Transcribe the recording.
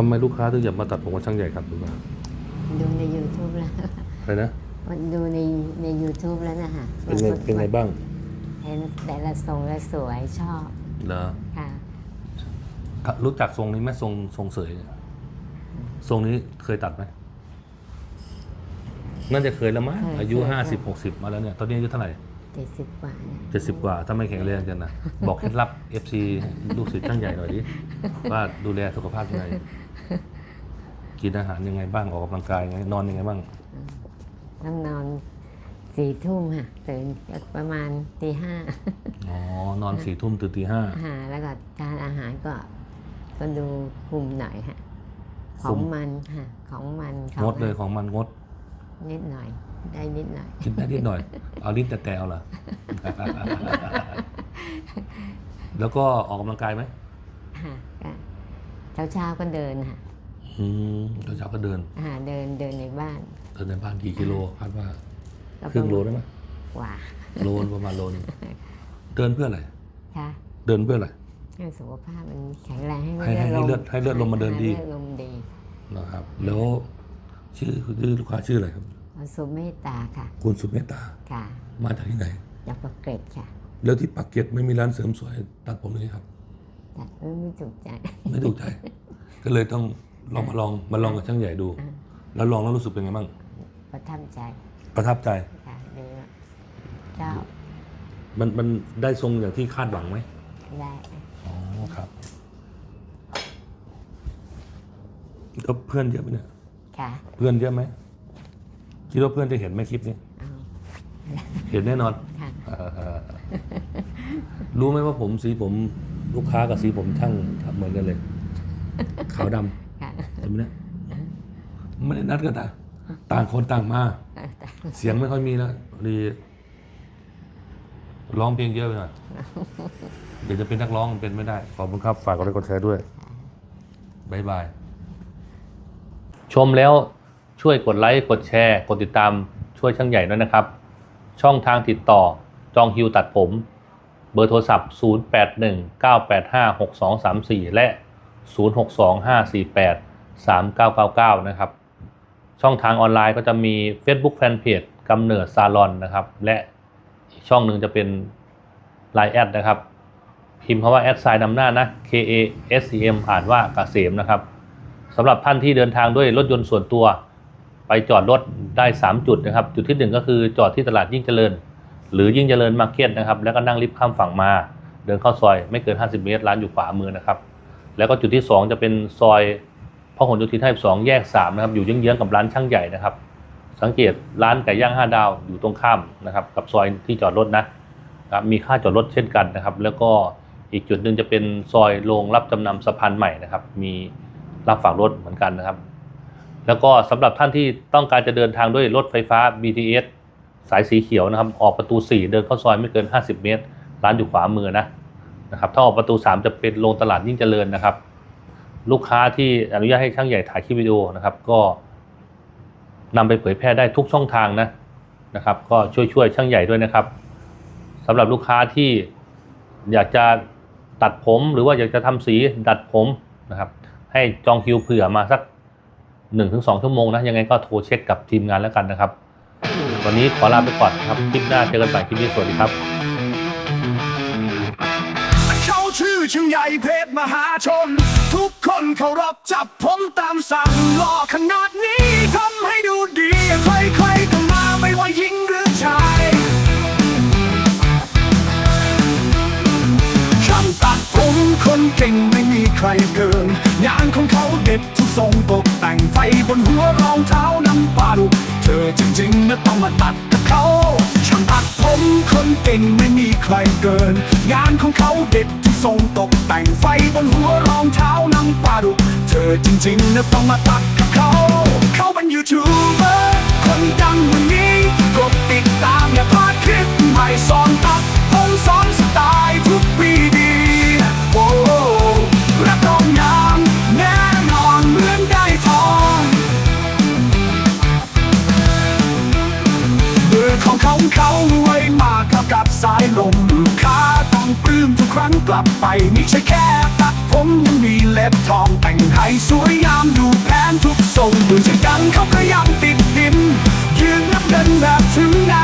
ทำไมลูกค้าถึงอยากมาตัดผมกับช่างใหญ่ครับดูมาดูใน YouTube แล้วอะไรนะมันดูในใน YouTube แล้วนะคะเป็นไงเป็นไงบ้างเห็นแต่ละทรงแล้วสวยชอบเหรอค่ะรู้จักทรงนี้ไหมทรงทรงเสยเนี่ยทรงนี้เคยตัดไหมน่าจะเคยแล้วมั้งอายุห้าสิบหกสิบมาแล้วเนี่ย ตอนนี้อายุเท่าไหร่เจ็ดสิบกว่านะเจ็ดสิบกว่าถ้าไม่แข็งแรงกันนะบอกเคล็ดลับ FC ลูกศิษย์ช่างใหญ่หน่อยดิว่าดูแลสุขภาพยังไงกินอาหารยังไงบ้างออกกำลังกายยังไงนอนยังไงบ้างต้องนอนสี่ทุ่มค่ะตื่นก็ประมาณตีห้าอ๋อนอนสี่ทุ่มตื่นตีห้าหาแล้วก็ทานอาหารก็ก็ดูคุมหน่อยค่ะขคุองมมันค่ะของมันขงดเลยของมันงด นิดหน่อย ได้นิดหน่อยกินได้นิดหน่อย เอาลิ้นแต่แต่เอาเหรอ แล้วก็ออกกำลังกายไหมค่ะก็เช้าเช้าๆก็เดินค่ะอืมตอนเช้าก็เดินหาเดินเดินในบ้านเดินในบ้านกี่กิโลคาดว่าก็ครึ่งโลได้ไหมกว่าโลนประมาณโลนึงเดินเพื่ออะไร ค่ะเดินเพื่ออะไร ให้สุขภาพมันแข็งแรงให้ให้ให้เลือดให้เลือดลมมันเดินดี ให้เลือดลมดี นะครับ แล้ว ชื่อชื่อลูกค้าชื่ออะไรครับขอสุเมตตาค่ะ คุณสุเมตตา ค่ะ มาจากที่ไหน จากประเกร็ดค่ะ แล้วที่ปักเกร็ดไม่มีร้านเสริมสวย ตัดผมเลยครับแต่เออไม่ถูกใจ ไม่ถูกใจ ก็เลยต้องลองมาลองมาลองกับช่างใหญ่ดู แล้วลองแล้วรู้สึกเป็นไงบ้าง ประทับใจ ประทับใจค่ะดีมากเจ้ามันมันได้ทรงอย่างที่คาดหวังไหมได้อ๋อครับแล้วเพื่อนเยอะไหมเนี่ย ค่ะเพื่อนเยอะไหมคิดว่าเพื่อนจะเห็นไหมคลิปนี้ เอาเห็นแน่นอนค่ะเออรู้ไหมว่าผมสีผมลูกค้ากับสีผมช่างทำเหมือนกันเลย ขาวดำค่ะเห็นไหมเนี่ยไม่ได้นัดกันนะต่างคนต่างมาเสียงไม่ค่อยมีแล้วพอดีร้องเพลงเยอะไปหน่อยเดี๋ยวจะเป็นนักร้องมันเป็นไม่ได้ ขอบคุณครับ ฝากกดไลค์กดแชร์ด้วยบายบาย ชมแล้วช่วยกดไลค์กดแชร์ กดติดตามช่วยช่างใหญ่ด้วยนะครับ ช่องทางติดต่อจองคิวตัดผม เบอร์โทรศัพท์ 0819856234 และ 0625483999 นะครับ ช่องทางออนไลน์ก็จะมี Facebook Fanpage กำเนิดซาลอนนะครับ และอีกช่องหนึ่งจะเป็น Line แอดนะครับ พิมพ์คำว่าแอดไซน์นำหน้านะ K A S E M อ่านว่ากเกษมนะครับ สำหรับท่านที่เดินทางด้วยรถยนต์ส่วนตัว ไปจอดรถได้ 3 จุดนะครับ จุดที่ 1 ก็คือจอดที่ตลาดยิ่งเจริญ หรือยิ่งเจริญมาร์เก็ตนะครับ แล้วก็นั่งลิฟต์ข้ามฝั่งมา เดินเข้าซอยไม่เกิน 50 เมตรร้านอยู่ขวามือนะครับ แล้วก็จุดที่ 2 จะเป็นซอยพหลโยธิน52แยก3นะครับอยู่เยื้องๆกับร้านช่างใหญ่นะครับ สังเกตร้านไก่ย่าง 5 ดาวอยู่ตรงข้ามนะครับกับซอยที่จอดรถนะครับมีค่าจอดรถเช่นกันนะครับ แล้วก็อีกจุดหนึ่งจะเป็นซอยโรงรับจำนำสะพานใหม่นะครับ มี รับฝากรถเหมือนกันนะครับ แล้วก็สำหรับท่านที่ต้องการจะเดินทางด้วยรถไฟฟ้า BTS สายสีเขียวนะครับ ออกประตู 4 เดินเข้าซอยไม่เกิน 50 เมตร ร้านอยู่ขวามือนะนะครับถ้าออกประตู 3 จะเป็นโรงตลาดยิ่งเจริญนะครับ ลูกค้าที่อนุญาตให้ช่างใหญ่ถ่ายคลิปวิดีโอนะครับ ก็นำไปเผยแพร่ได้ทุกช่องทางนะนะครับ ก็ช่วยช่วยช่างใหญ่ด้วยนะครับสำหรับลูกค้าที่อยากจะตัดผมหรือว่าอยากจะทำสีดัดผมนะครับ ให้จองคิวเผื่อมาสัก 1-2 ชั่วโมงนะ ยังไงก็โทรเช็คกับทีมงานแล้วกันนะครับ วันนี้ขอลาไปก่อนครับ คลิปหน้าเจอกันใหม่คลิปนี้สวัสดีครับ เขาชื่อชิงใหญ่เพชรมหาชน ทุกคนเคารพจับผมตามสั่งหล่อขนาดนี้ทำให้ดูดีใครๆก็มาไม่ว่าหญิงหรือชายช่างตัดผมคนเก่งไม่มีใครเกิน ทรงตกแต่งไฟบนหัวรองเท้าน้ำปลาดุกเธอจริงๆนะต้องมาตัดกับเขาช่างตัดผมคนเก่งไม่มีใครเกิน งานของเขาเด็ดทุกทรงตกแต่งไฟบนหัวรองเท้าน้ำปลาดุกเธอจริงๆนะต้องมาตัดกับเขา เขาเป็นยูทูบเบอร์คนดังวันนี้ กลับไปไม่ใช่แค่ตัดผมยังมีเล็บทองแต่งให้สวยยามดูแพนทุกทรงมือจะกันเขาก็ยังติดดิมยืนนับเดินแบบถึงไหน